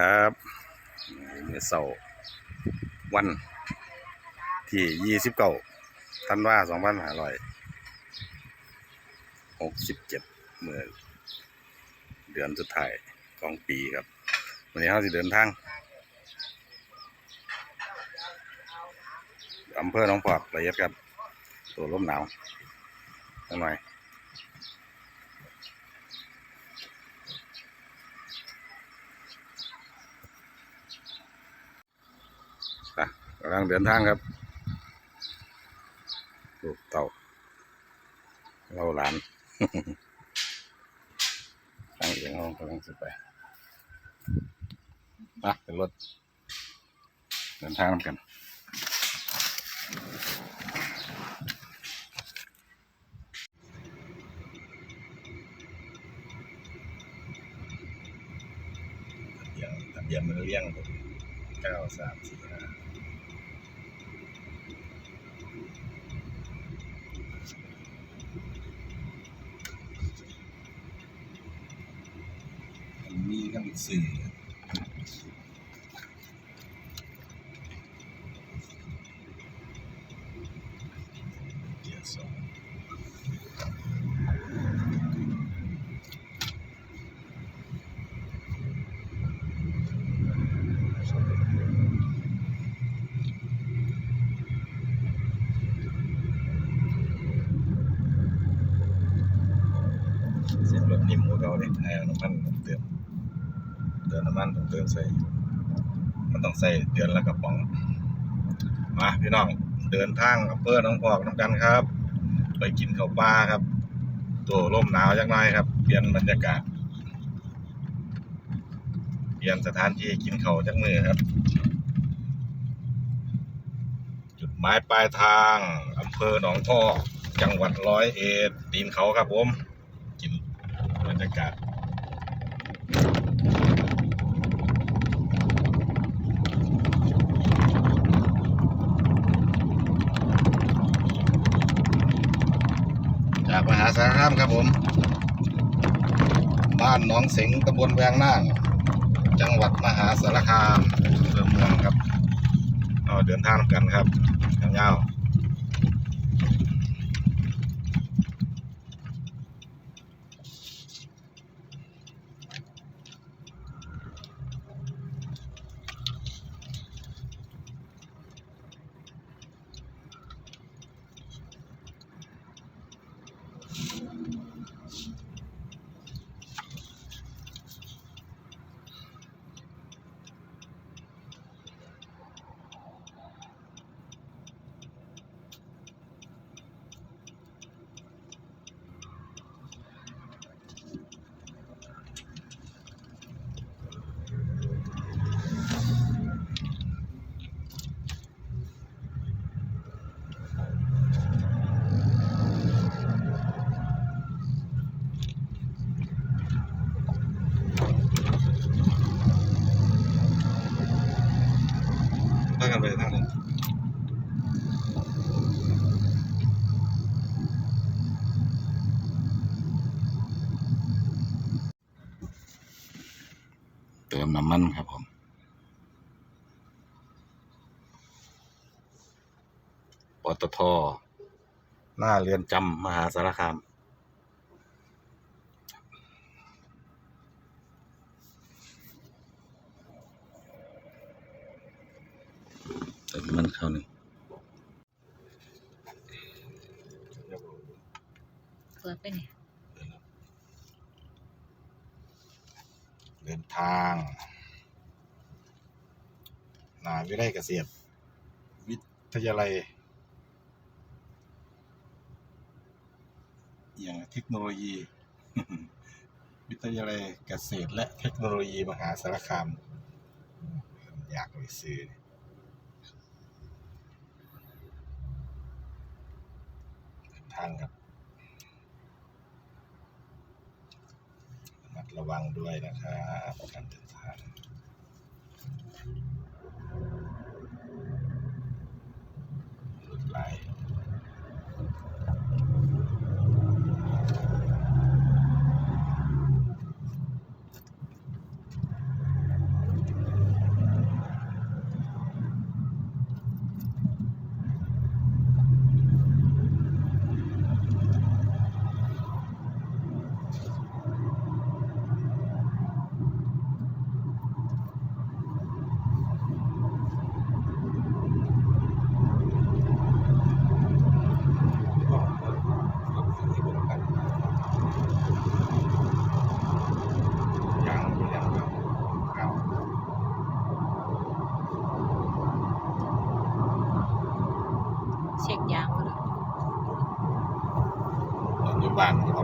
ครับเมื่อเสาร์วันที่ยี่สิบเก้าธันวาสองพันห้าร้อยหกสิบเจ็ดเมื่อเดือนสุดท้ายของปีครับ วันนี้เราจะเดินทางอำเภอหนองปอกละเอียดครับ ตัวลมหนาวจังหน่อย อะ กำลังเดินทางครับลูกเต่า เราหลานทางเอียงเรากำลังจะไปนะเป็นรถ เดินทางนำกันเบียนทะเบียนมันเลี้ยงผมเก้าสามสี่ นิ่มกว่าเราเลยไอ้น้ำมันต้องเติมเติมน้ำมันต้องเติมใส่ มันต้องใส่เดือนละกระป๋อง มาพี่น้องเดินทางอำเภอหนองพอกน้ำกันครับ ไปกินข้าวปลาครับ ตัวร่มหนาวจักหน่อยครับ เปลี่ยนบรรยากาศ เปลี่ยนสถานที่กินข้าวจักมือครับ จุดหมายปลายทางอำเภอหนองพอกจังหวัดร้อยเอ็ดตีนเขาครับผม กาศจากมหาสารคามครับผม บ้านหนองสิงห์ตำบลแวงนาง จังหวัดมหาสารคามอำเภอเมืองครับเอาเดินทางกันครับยาวๆ มน้ำมันครับผมปตทหน้าเรือนจำมหาสารคามเติมน้ำมันเข้าหนึ่งเปิดไปเนี่ย ดินทางมหาวิทยาลัยเกษตร วิทยาลัยอย่างเทคโนโลยี วิทยาลัยเกษตร และเทคโนโลยีมหาสารคาม อยากไปซื้อเดินทางครับ ระวังด้วยนะครับการเดินทางรถไหล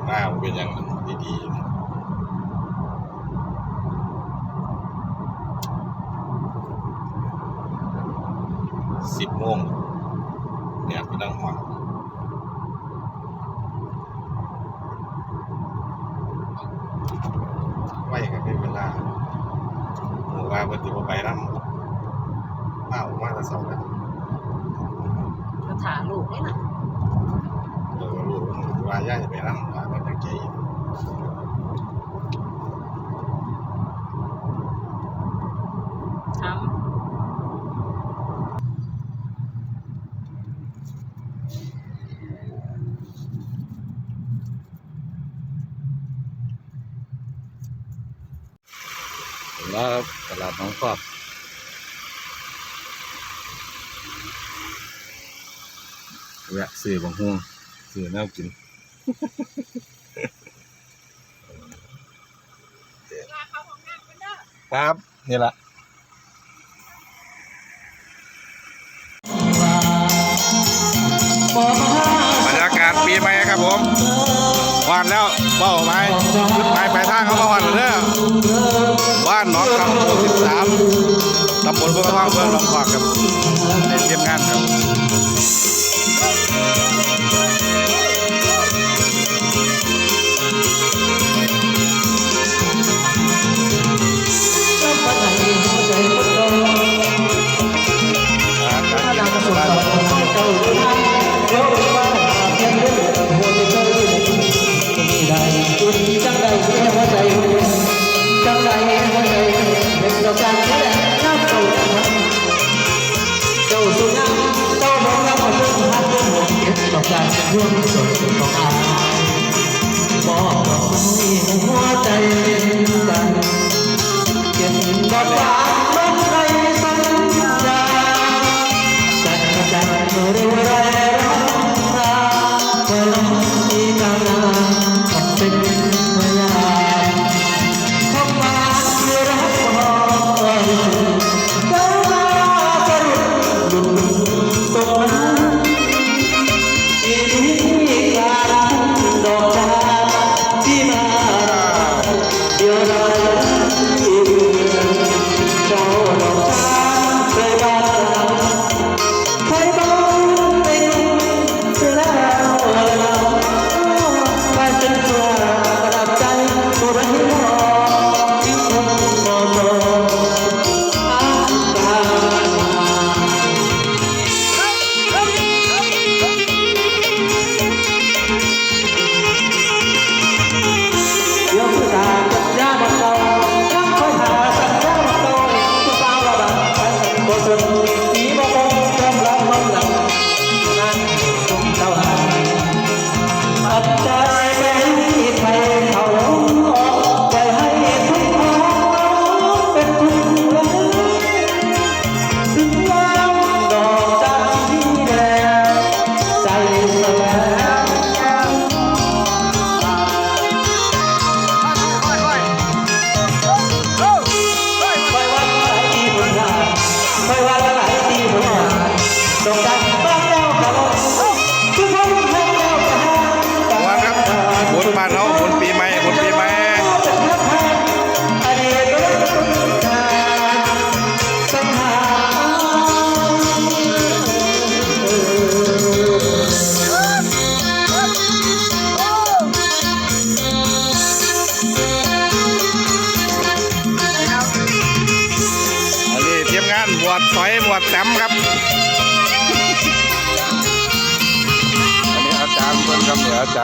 หน้ามัน เป็นอยังดีๆสิบโมงเนี่ยไปนั่งหอนไว้กันเป็นเวลาหมู่ว่าเพิ่นสิบ่ไปนำมาออกมาแต่เช้าแล้ว ก็ถาลูกนี่น่ะ เออรู้ว่าย่าจะไปนำว่าเป็นจังใจ ท แล้วครับตลาดน้องคอบแวะซื้อบางฮวงซื้อแนวกินำเขาของครับ นี่แหละบรรยากาศปีใหม่ครับผมวานแล้วเป้าหมายจุดหมายปทางเขามาวันเด้อ บ้านหนองคำหมู่สิบสามตำบลพวกทองเมืองหนองขวากครับในเตรียมงานครับ วัน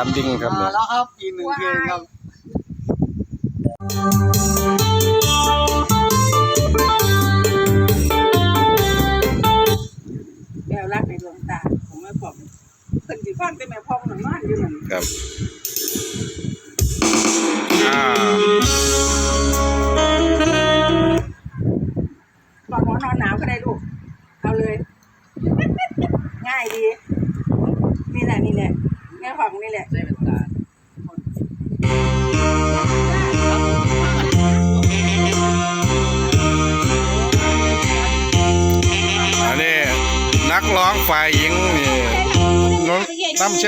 าจารย์ดิ้งครับเนี่ย แล้วครับอีกหนึ่งเพลงครับแก้วรักในดวงตาของแม่พ่อมเพิ่นสิฟังแต่แม่พ่อมนอนอยู่นั่น ครับ อ่า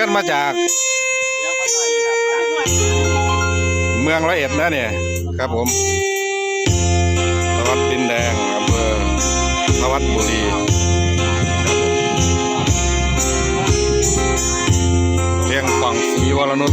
ายหญิงนี่น้ำเชิญมาจาก เมืองร้อยเอ็ดนะเนี่ยครับผมสวัสดินแดงอำเภอสวัสดบุรีเรียงกล่งสีวรนุช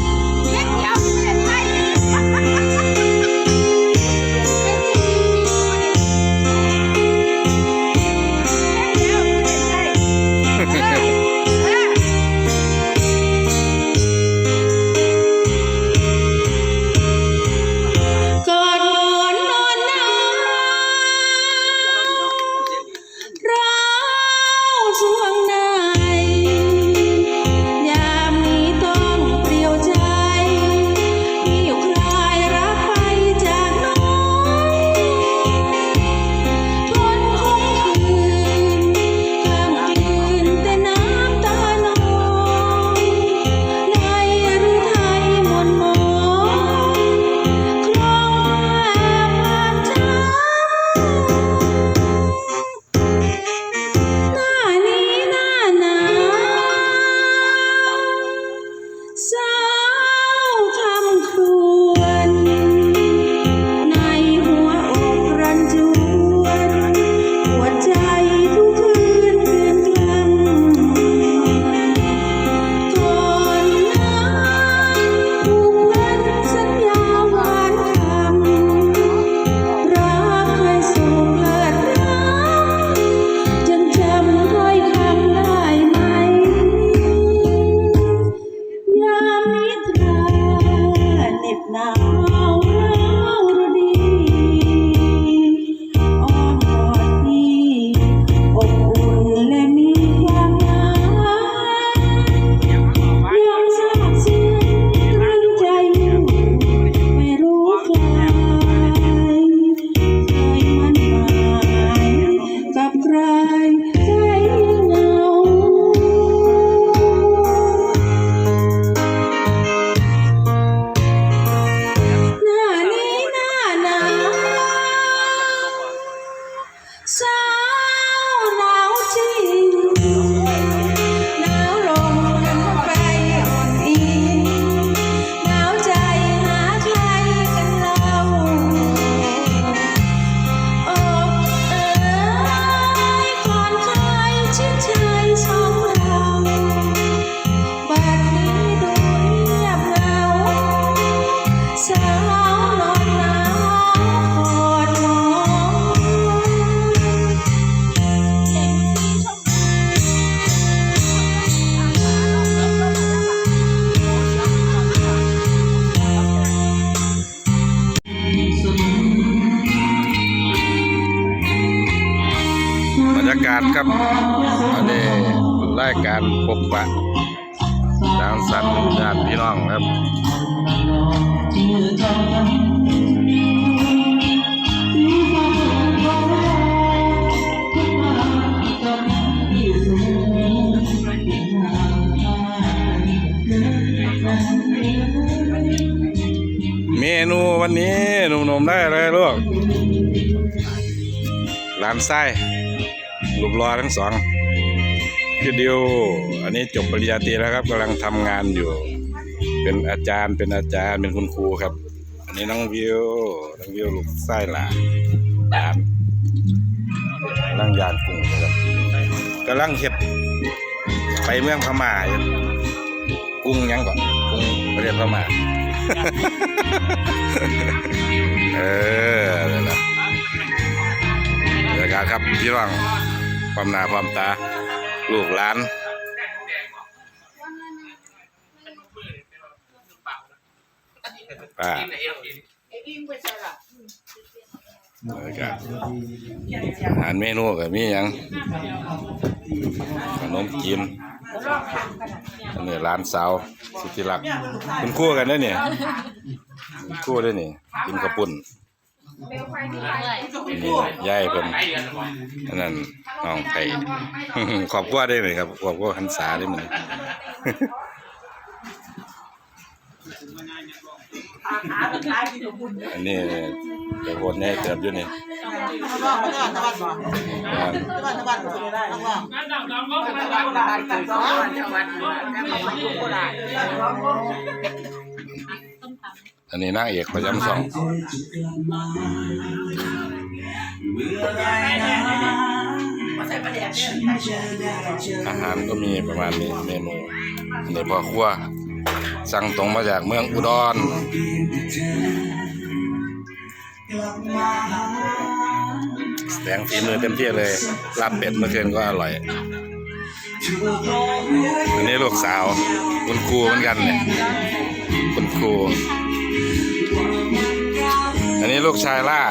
เานไส้รูปรอทั้งสองคือดิวอันนี้จบปริญญาตรีแล้วครับกำลังทำงานอยู่ เป็นอาจารย์เป็นอาจารย์เป็นคุณครูครับ อันนี้น้องวิวน้องวิวลูกไส้หลานหลานกำลังยานกุ้งครับกำลังเห็ดไปเมืองพม่าอยู่กุ้งยังก่อนกุ้งประเทศพม่าเออ ครับพี่น้องความหนาความตา ลูกหลานป้าบรรยากาศอาหารเมนูก็มียังขนมจีนอันนี้ร้านสาวสุธิรักษ์คุณครู่กันได้เนี่ยคู่ด้วยนี่ยกินกระปุ่น นี่ย่ายเป็นอันนั้นน้องไผ่ขอบว่าได้เลยครับขอบว่าหันษาได้เหมือนอันนี้เดี๋ยวคนแน่เติบอยู่นี่ อันนี้นางเอกประจำสองมาะยวเนี่ยอาหารก็มีประมาณนี้เมนูอันนี้พอครัว สั่งตรงมาจากเมืองอุดรแสดงฝีมือเต็มที่เลยลาบเป็ดเมื่อคืนก็อร่อยอันนี้ลูกสาว คุณครูเหมือนกันเนี่ยคุณครู นนี้ลูกชายล่า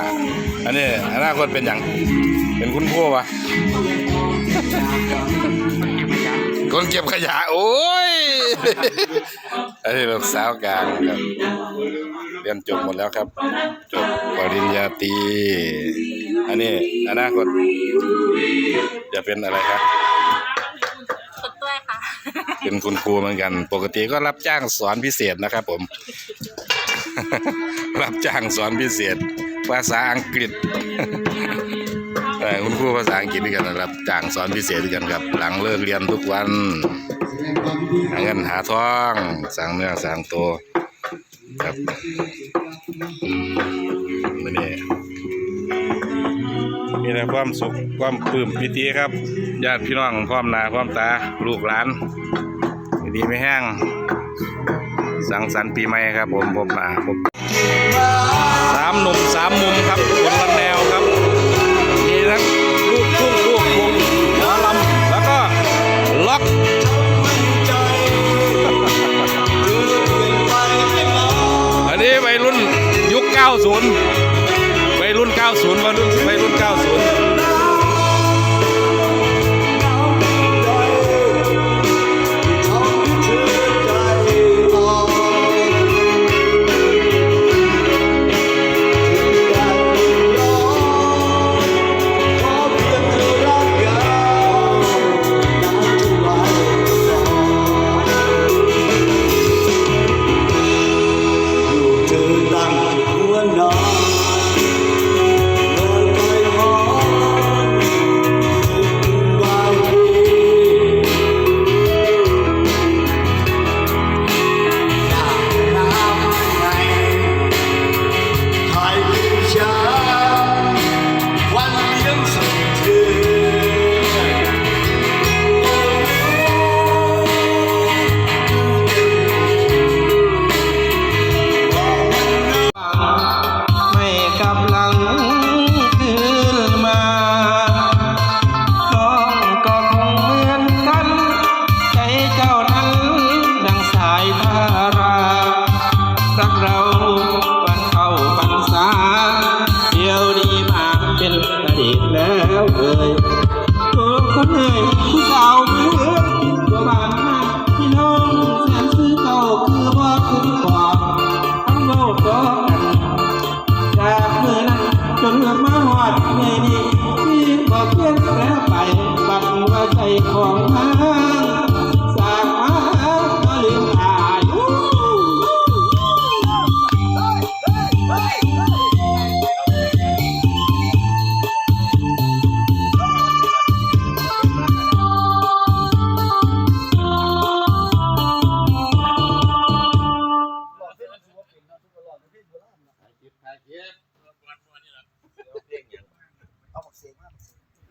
อันนี้อนาคตเป็นอย่างเป็นคุณครูวะคนเก็บขยะ โอ้ย อันนี้ลูกสาวกลางครับเรียนจบหมดแล้วครับ จบปริญญาตรีอันนี้อนาคตจะเป็นอะไรครับฝึกด้วยค่ะ เป็นคุณครูเหมือนกัน ปกติก็รับจ้างสอนพิเศษนะครับผม รับจ้างสอนพิเศษ ภาษาอังกฤษเอ่คุณครูภาษาอังกฤษด้วยกันนะครับจ้างสอนพิเศษด้วยกันครับ หลังเลิกเรียนทุกวันหาเงินหาทองสั่งเนื้อสั่งตัวครับมื่อนี้มีแต่ความสุขความปลื้มปิติครับญาติพี่น้องพร้อมหน้าพร้อมตาลูกหลานดีไม่แห้งสังสรรค์ปีใหม่ครับผมผมมาผมามมุมครับบนลำแนวครับ มีทั้งลูกทุ่งลูกวงหมอลำแล้วก็ล็อกอันนี้วัยรุ่นยุค 90วัยรุ่น 90วัยรุ่นวัยรุ่น 90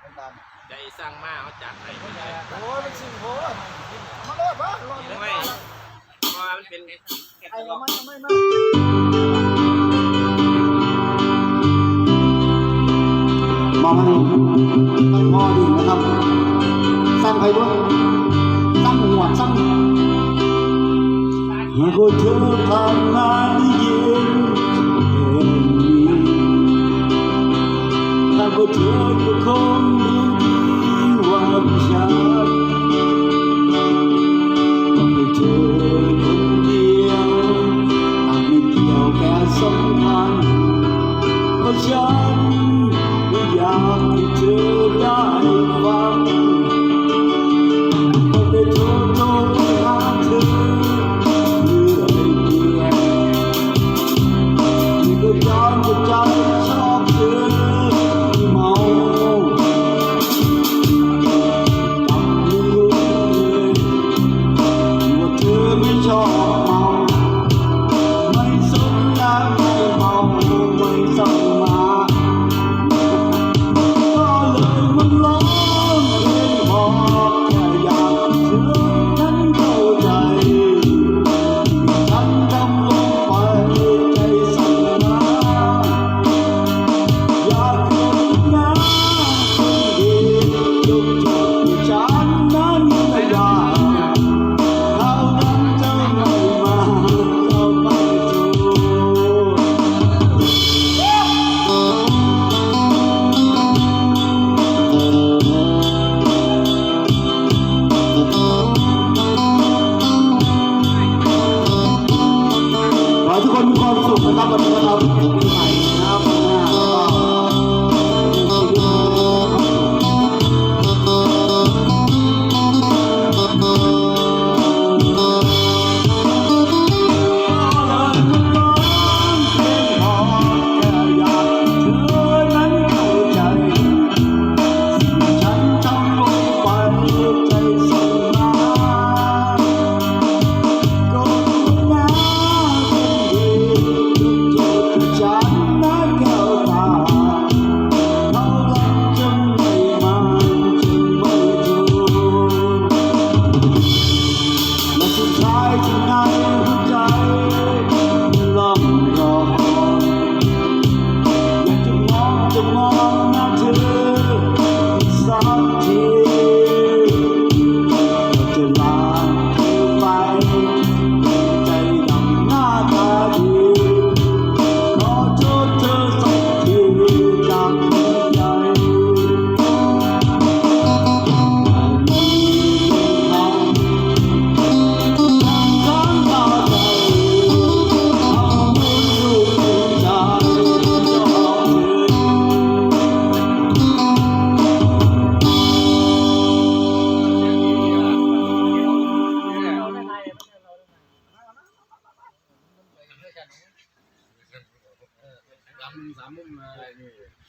แว่นตาใจสร้างมาเขาจัดให้โอ้ยมันสิงโหมาโลดวะรอดไม่เพราะว่ามันเป็นไอ้เราไม่ไม่ไม่มองมันมันพอดีนะครับสร้างใครด้วยสร้างหัวสร้างหากว่าเธอผ่านมาได้ หากว่าเธอก็คงรู้ดีว่าฉันไม่เธอคนเดียวอาจไม่เกี่ยวแค่สำคัญเพราะฉัน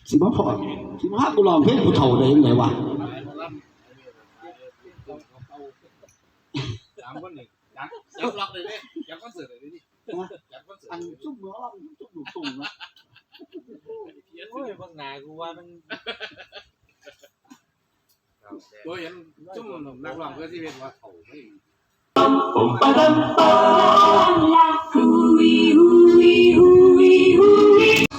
สิมาพอสิมาหากูลองเพลงผู้เฒ่าได้ยังไงวะสามคนนี่จัดจัดล็อกเลยเนี่ยจัดคอนเสิร์ตเลยนี่จัดคอนเสิร์อันซุ่มเนาะซุ่มลูกตุ่มนาะโอ้ยพวกนายกูว่ามันโดยเห็นจุ่มนักร้องเพื่อที่เป็นว่าเขาไม่บอก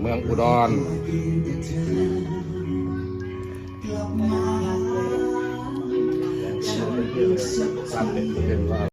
เมืองอุดร